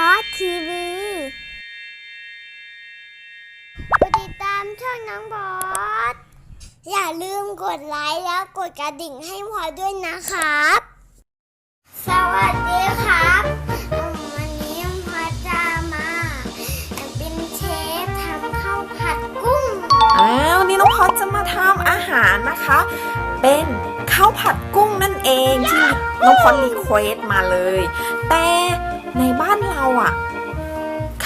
อสทีวีกดติดตามช่องน้องบอส อย่าลืมกดไลค์แล้วกดกระดิ่งให้พอด้วยนะครับ สวัสดีครับอืมวันนี้พอจะมาเป็นเชฟทำข้าวผัดกุ้งอ้าววันนี้น้องพอดจะมาทำอาหารนะคะ เป็นข้าวผัดกุ้งนั่นเองที่น้องพอดรีเควสมาเลย แต่ ในบ้านเราอะ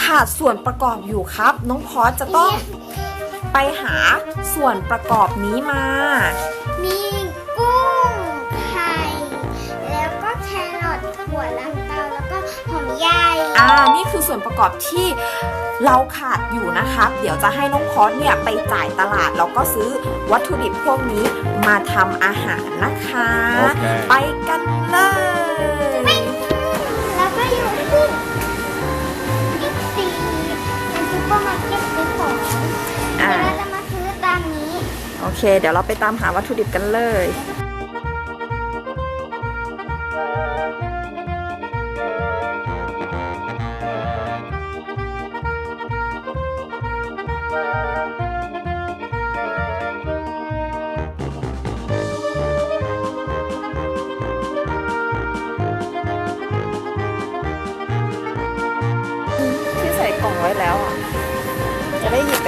ขาดส่วนประกอบอยู่ครับ น้องพอดจะต้องไปหาส่วนประกอบนี้มา มีกุ้งไข่ แล้วก็แครอทถั่วลันเตาแล้วก็หอมใหญ่อ่า นี่คือส่วนประกอบที่เราขาดอยู่นะครับเดี๋ยวจะให้น้องพอดเนี่ยไปจ่ายตลาดแล้วก็ซื้อวัตถุดิบพวกนี้มาทำอาหารนะคะโอเคไปกันเลยแล้วก็อยู่ที่ บิ๊กซีเป็นซุปเปอร์มาร์เก็ตซื้อของเดี๋ยวเราจะมาซื้อตามนี้ โอเค เดี๋ยวเราไปตามหาวัตถุดิบกันเลย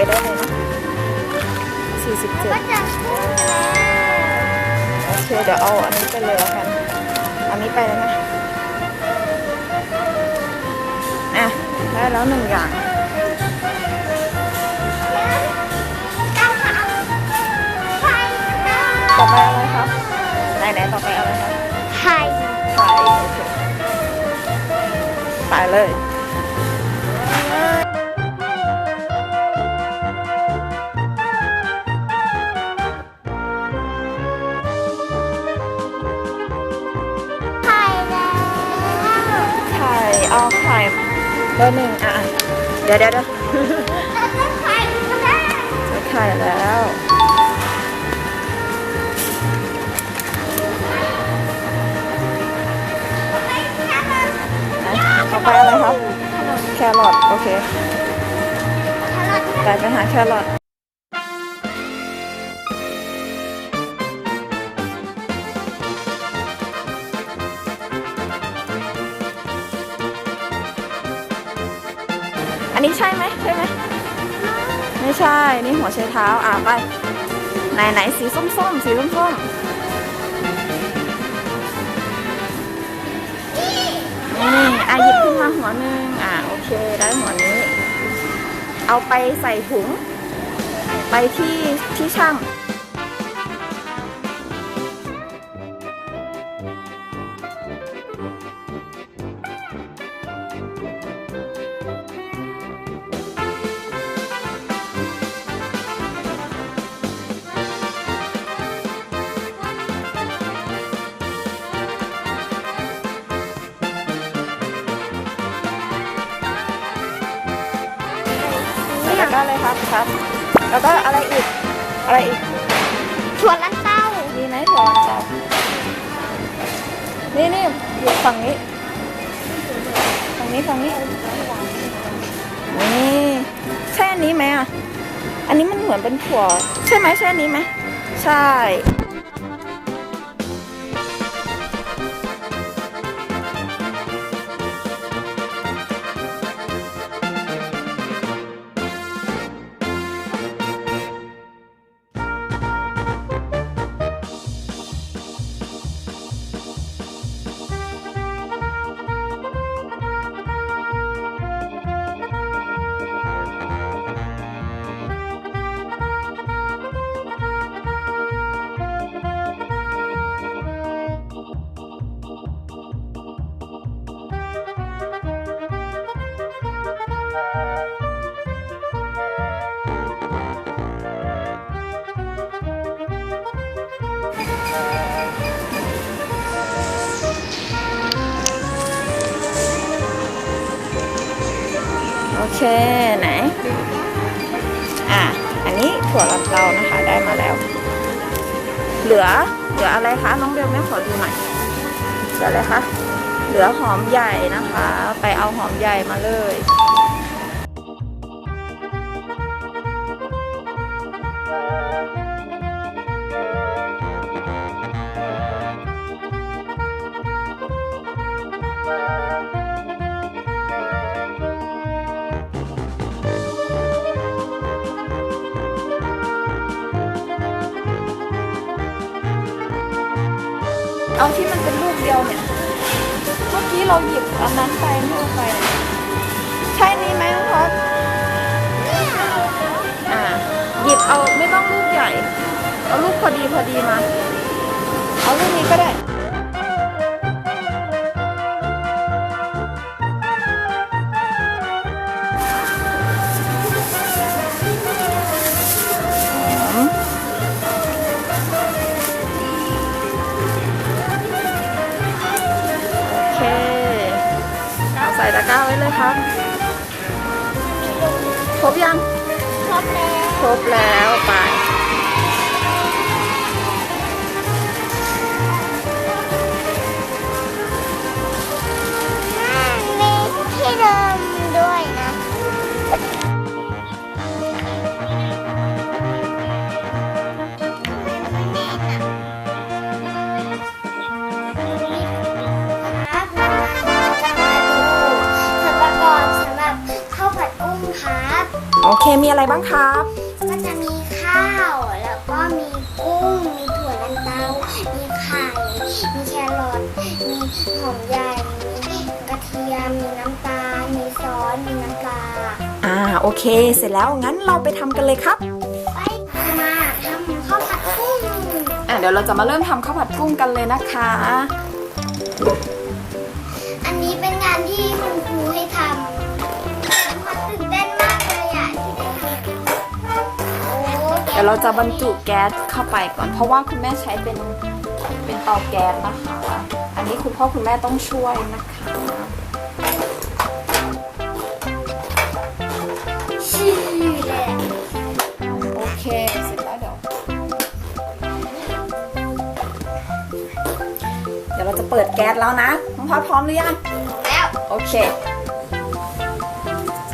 ได้หยิบไปได้เลยนะสี่สิบเจ็ก็ดจะกุ้งแล้วโอเคเดี๋ยวเอาอันนี้ไปเลยแล้วกัน อันนี้ไปแล้วนะ อะ ได้แล้วหนึ่งอย่างตั้งหาไข่นะต่อไปอะไรครับไหนไหนต่อไปอะไรครับไข่ไข่โอเคไปเลย อร์หนึ่งอะเดี๋ยวเดี๋ยวเดี๋ยวเราจะไข่ก็ได้เจอไข่แล้วไม่ใช่ค่ะอะต่อไปอะไรครับ แครอทโอเคแครอทแต่ไปหาแครอท นนี้ใช่ไหมใช่ไหมไม่ใช่ นี่หัวไชเท้า อะไป ไหนไหนสีส้มส้มสีส้มส้มนี่อะหยิบขึ้นมาหัวหนึ่งอะโอเค ได้หัวนี้ เอาไปใส่ถุง ไปที่ที่ช่าง แล้วก็อะไรครับครับ แล้วก็อะไรอีก อะไรอีก ถั่วลันเต้ามีไหมถั่วลันเตานี่นี่อยู่ฝั่งนี้ ฝั่งนี้ฝั่งนี้ นี่ใช่อันนี้ไหมอะ อันนี้มันเหมือนเป็นถั่ว ใช่ไหมใช่อันนี้ไหม ใช่ เคไหน อะ อันนี้ถั่วลันเตานะคะได้มาแล้ว เหลือเหลืออะไรคะน้องเบลแม่ขอดูหน่อยเหลืออะไรคะเหลือหอมใหญ่นะคะ ไปเอาหอมใหญ่มาเลย เอาที่มันเป็นลูกเดียวเนี่ย เมื่อกี้เราหยิบอันนั้นไปไม่เอาไป ใช่นี้ไหมน้องพอดอ่า หยิบเอาไม่ต้องลูกใหญ่ เอาลูกพอดีพอดีมา เอาลูกนี้ก็ได้ะกร้าไว้เลยครับครบยัง ครบแล้ว ครบแล้วไป อเคมีอะไรบ้างครับ ก็จะมีข้าว แล้วก็มีกุ้ง มีถั่วลันเตา มีไข่ มีแครอท มีหอมใหญ่ มีกระเทียม มีน้ำตาล มีซอส มีน้ำปลา อ่า โอเค เสร็จแล้ว งั้นเราไปทำกันเลยครับ ไปมาทำข้าวผัดกุ้ง อ่าเดี๋ยวเราจะมาเริ่มทำข้าวผัดกุ้งกันเลยนะคะ ยวเราจะบรรจุแก๊สเข้าไปก่อน เพราะว่าคุณแม่ใช้เป็นเป็นเตาแก๊สนะคะ อันนี้คุณพ่อคุณแม่ต้องช่วยนะคะชื่อเลยโอเคเสร็จแล้วเดี๋ยว เดี๋ยวเราจะเปิดแก๊สแล้วนะน้องพอดพร้อมหรือยังแล้วโอเค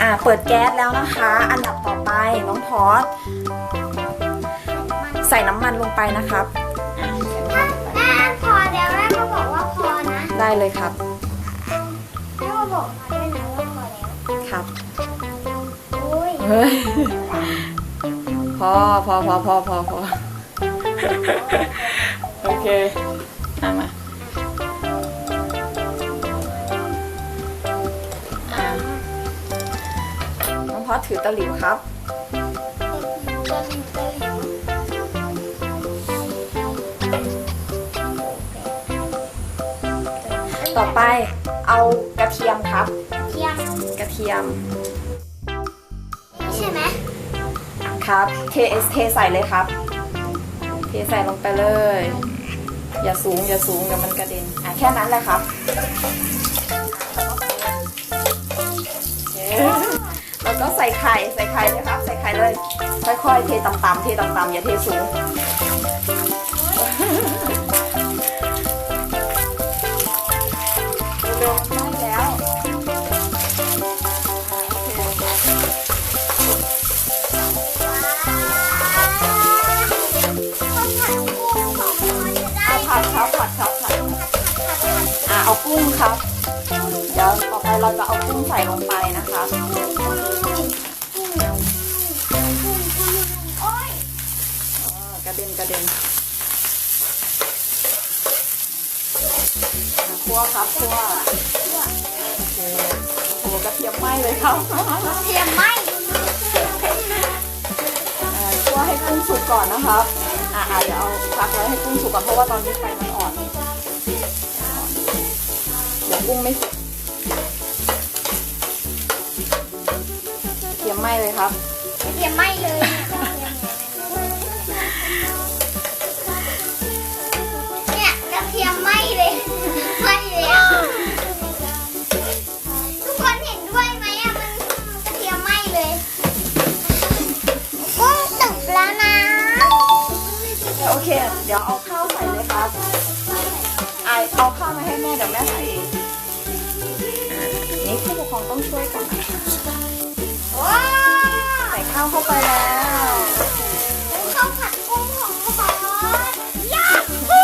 อ่าเปิดแก๊สแล้วนะคะ อันดับต่อไปน้องพอด ใส่น้ำมันลงไปนะครับอ่าใส่น้ำมันลงไปแม่พอแล้วแม่ก็บอกว่าพอนะได้เลยครับแม่ก็บอกมาด้วยนะว่าพอแล้วครับอุ้ยเฮ้ยพอพอพอพอพอพอโอเคเอามาอ่าน้องพอดถือตะหลิวครับ ตะหลิวตะหลิว ต่อไปเอากระเทียมครับ เทียมกระเทียมนี่ใช่ไหมครับเทเทใส่เลยครับ เทใส่ลงไปเลย อย่าสูงอย่าสูงเดี๋ยวมันกระเด็นอะแค่นั้นแหละครับโอเคแล้วก็ใส่ไข่ใส่ไข่เลยครับ ใส่ไข่เลย ค่อยๆ เทต่ำๆเทต่ำๆอย่าเทสูง ไหม้แล้วอ่าโอเคข้าผัดกุ้งของพอจะได้ผัดครับผัดครับผัดอะเอากุ้งครับ เดี๋ยวต่อไปเราจะเอากุ้งใส่ลงไปนะคะกระเด็นกระเด็นอะ คั่วครับคั่วโอเคโอ้โหกระเทียมไหม้เลยครับเทียมไหมอ่าคั่วให้กุ้งสุกก่อนนะครับ อ่าเดี๋ยวเอาพักไว้ให้กุ้งสุกก่อนเพราะว่าตอนนี้ไฟมันอ่อนเดี๋ยวกุ้งไม่สุกเทียมไหม้เลยครับเทียมไหมเลยเนี่ย เคเดี๋ยวเอาข้าวใส่เลยครับไอายเอาข้าวมาให้แม่เดี๋ยวแม่ใส่เองผู้ปกครองต้องช่วยกันนะคะว้าวใส่ข้าวเข้าไปแล้วเป็นข้าวผัดกุ้งของน้องบอสยาฮู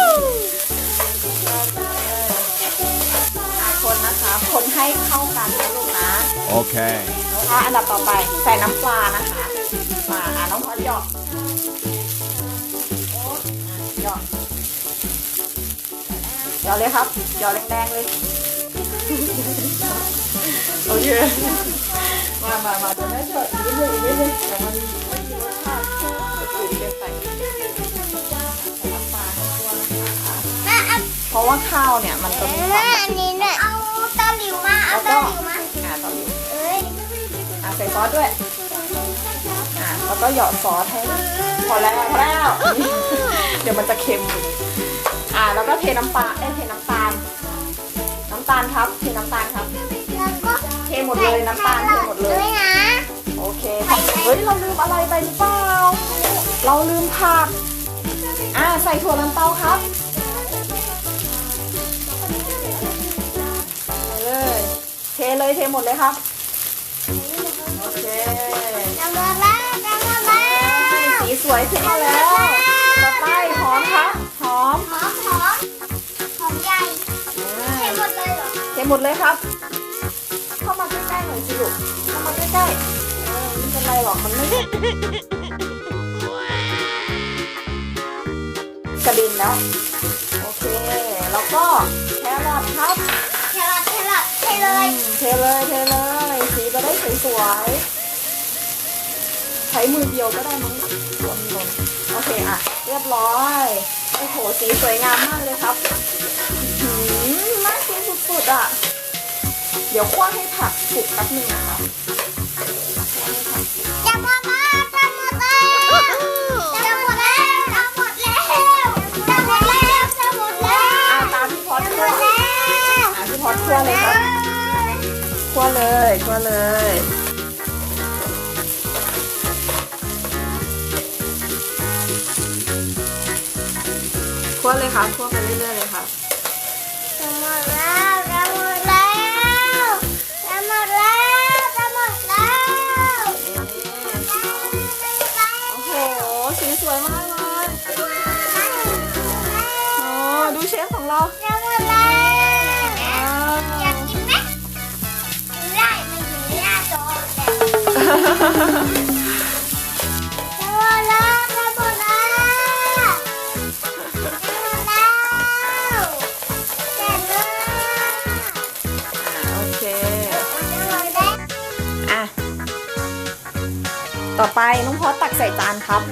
คนนะคะ คนให้เข้ากันนะลูกนะ Okay. นะคะอันดับต่อไปใส่น้ำปลานะคะ มาอะน้องพอดหยอก หยอกเลยครับหยอกแรงๆเลยโอเคมามามาจะได้เถอะอีกนิดนึงนิดนึงแต่มันไม่มีรสชาติจะจืดเกินไปเพราะว่าข้าวเนี่ยมันจะมีความอันนี้เนี่ยเอาตะหลิวมาเอาตะหลิวมาอ่าตอนนี้เอ้ยอ่าใส่ซอสด้วยอ่าแล้วก็หยอดซอสให้พอแล้วพอแล้ว เดี๋ยวมันจะเค็ม อ่าแล้วก็เทน้ำปลาเอ้ยเทน้ำตาล น้ำตาลครับ เทน้ำตาลครับ แล้วก็เทหมดเลยน้ำตาลเทหมดเลด้วยยนะ โอเคครับเฮ้ย เราลืมอะไรไปหรือเปล่า เราลืมผัก อ่า ใส่ถั่วลันเตาครับใส่เลยเทเลยเทหมดเลยครับ โอเคจะหมดแล้วจะหมดแล้วสีสวยขึ้นมาแล้ว ต่อไปหอมครับ หอม หอมหอม หอมใหญ่อ่าเทหมดเลยเหรอเทหมดเลยครับ เข้ามาใกล้ๆหน่อยสิลูกเข้ามาใกล้ๆเออไม่เป็นไรหรอกมันไม่กระเด็นแล้ว โอเค แล้วก็แครอทครับแครอทแครอทเทเลยเทเลยเทเลยสีจะได้สวยๆใช้มือเดียวก็ได้มั้งรวมลงโอเคอะ เรียบร้อย โอ้โห สีสวยงามมากเลยครับอื้อหือน่ากินสุดๆอะ เดี๋ยวคั่วให้ผักสุกแป๊บนึงนะคะคั่วให้ผักจะหมดแล้วจะหมดแล้วจะหมดแล้วจะหมดแล้วจะหมดแล้วจะหมดแล้วอะตามพี่พอดจะหมคั่วดแล้วอะพี่พอดคั่วเลยครับคั่วเลยคั่วเลย คั่วเลยครับคั่วไปเรื่อยๆเลยครับจะหมดแล้วจะหมดแล้วจะหมดแล้วจะหมดแล้วโอ้โหสีสวยมากเลยโอ้ดูเชฟของเราจะหมดแล้วอ่าอยากกินไหมกินได้ไม่กินไม่ได้จอ ต่อไปน้องพอตักใส่จานครับ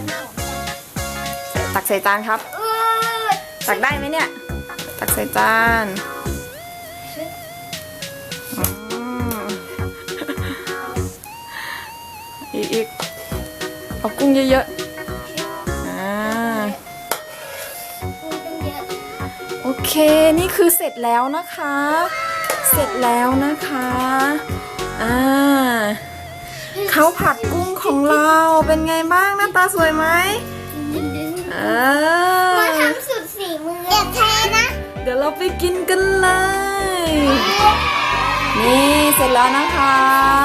ตักใส่จานครับ ตักได้ไหมเนี่ย ตักใส่จานอีกอีกเอากุ้งเยอะๆอ่าโอเค นี่คือเสร็จแล้วนะคะ เสร็จแล้วนะคะ อ่าาวผัดกุ้งของเราเป็นไงบ้างหน้าตาสวยไหมเอมาอทำสุดสีมืออย่าเทนะ เดี๋ยวเราไปกินกันเลย นี่เสร็จแล้วนะคะ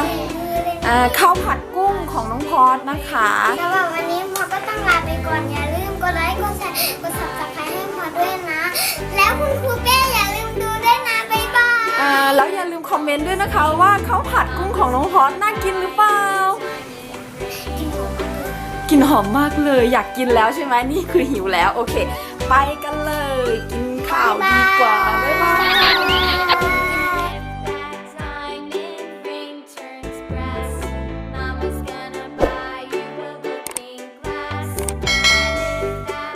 สีมือเลยอ่าข้าวผัดกุ้งของน้องพอสนะคะสำหรับวันนี้พอก็ต้องลาไปก่อนอย่าลืมกดไลค์กดแชร์กด subscribe ให้พอด้วยนะ แล้วคุณครูเป้อย่าลืมดูด้วยนะบ๊ายบายอ่าแล้วอย่าลืมคอมเมนต์ด้วยนะคะว่าข้าวผัดกุ้งของน้องพอสน่ากินหรือเปล่า กินหอมมากเลย อยากกินแล้วใช่ไหมนี่คือหิวแล้ว โอเค ไปกันเลย กินข้าวดีกว่า บ๊ายบาย